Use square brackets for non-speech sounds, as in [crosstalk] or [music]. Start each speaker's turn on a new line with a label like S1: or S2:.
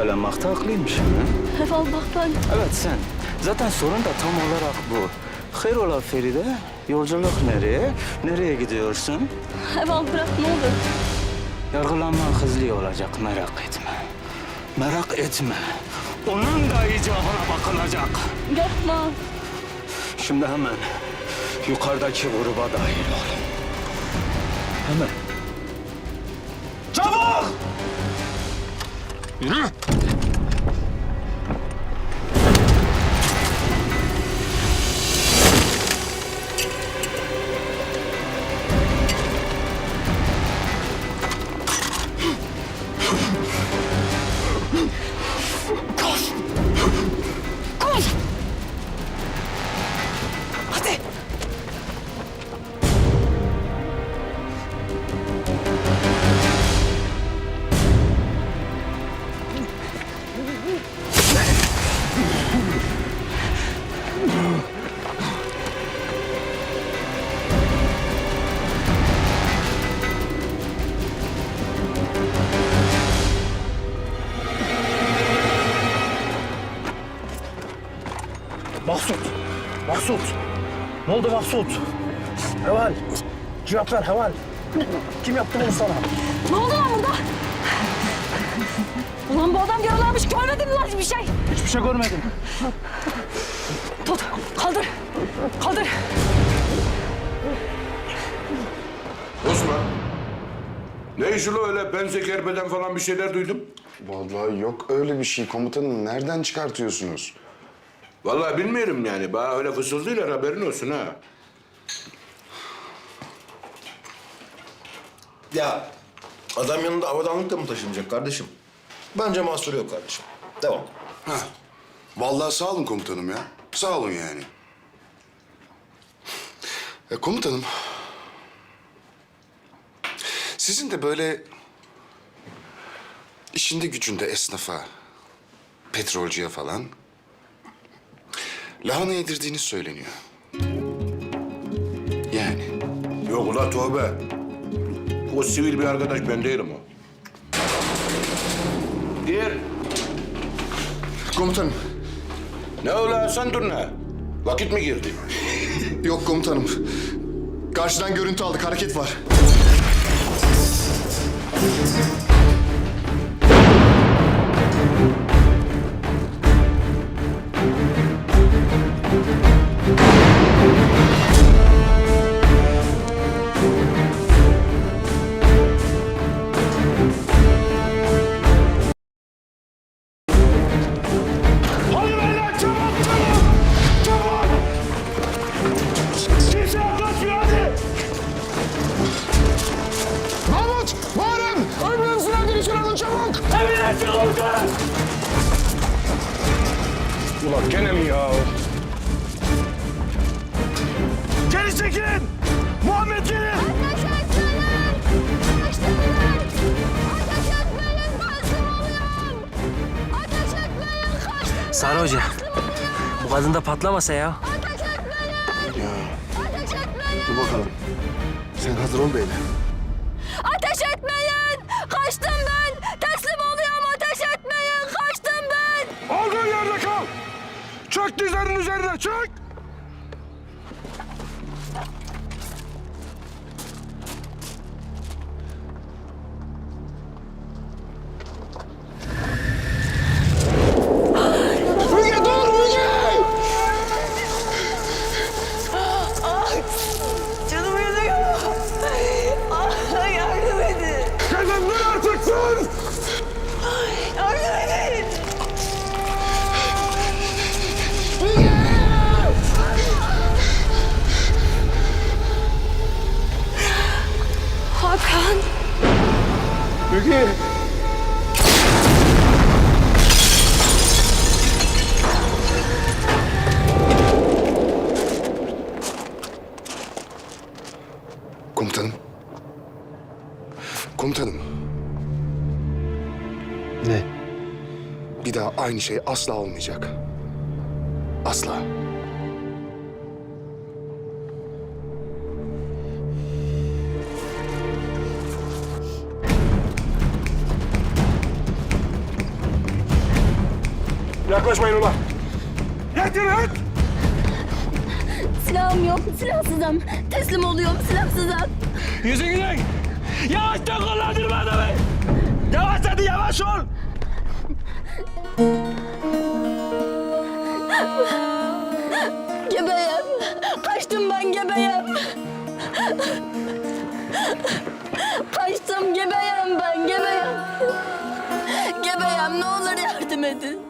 S1: şüphelenmekte haklıymışsın. ha?
S2: Heval bak ben.
S1: Evet sen. Zaten sorun da tam olarak bu. Hayrola Feride? Yolculuk nereye? Nereye gidiyorsun?
S2: Heval bırak ne olur.
S1: Yargılanma hızlı olacak merak etme. Merak etme. Onun da icabına bakılacak.
S2: Yapma.
S1: Şimdi hemen yukarıdaki gruba dahil ol. Hemen.
S2: 嗯。
S3: Maksut! Maksut! Ne oldu Maksut? Heval! Cevap ver Heval! Kim yaptı bunu sana?
S2: Ne oldu lan burada? Ulan bu adam yaralanmış görmedin mi lan hiçbir şey?
S3: Hiçbir şey görmedim.
S2: Tut kaldır. Kaldır.
S4: Osman. Ne işi lo öyle benze kerbeden falan bir şeyler duydum.
S5: Vallahi yok öyle bir şey komutanım. Nereden çıkartıyorsunuz?
S4: Vallahi bilmiyorum yani. Bana öyle fısıldıyorlar haberin olsun ha.
S6: Ya adam yanında avadanlık da mı taşınacak kardeşim? Bence mahsuru yok kardeşim. Devam.
S5: Heh. Vallahi sağ olun komutanım ya. Sağ olun yani. E, komutanım. Sizin de böyle işinde gücünde esnafa, petrolcüye falan lahana yedirdiğiniz söyleniyor. Yani.
S4: Yok ula tövbe. O sivil bir arkadaş ben değilim o. Diğer.
S5: Komutanım.
S4: Ne ula sen dur ne? Vakit mi girdi? [laughs]
S5: Yok komutanım. Karşıdan görüntü aldık. Hareket var.
S3: Emredersin komutanım!
S4: Ulan gene mi ya?
S3: Geri çekilin! Muhammed gelin!
S7: Sarı Hoca, bu kadın da patlamasa ya.
S8: Ateş etmeyin! Ateş etmeyin!
S5: Dur bakalım. Sen hazır ol beyler.
S8: Ateş etmeyin! Kaçtım ben! Teslim oluyorum! Ateş etmeyin! Kaçtım ben!
S3: Olduğun yerde kal! Çök dizlerinin üzerine çök! Ne?
S5: Bir daha aynı şey asla olmayacak. Asla.
S3: Yaklaşmayın ulan.
S8: Silahım yok, silahsızım. Teslim oluyorum, silahsızım.
S3: Yüzünü dön. Yavaştan kullandırma adamı. Yavaş hadi yavaş ol.
S8: Gebeyim. Kaçtım ben gebeyim. Kaçtım gebeyim ben gebeyim. Gebeyim ne olur yardım edin.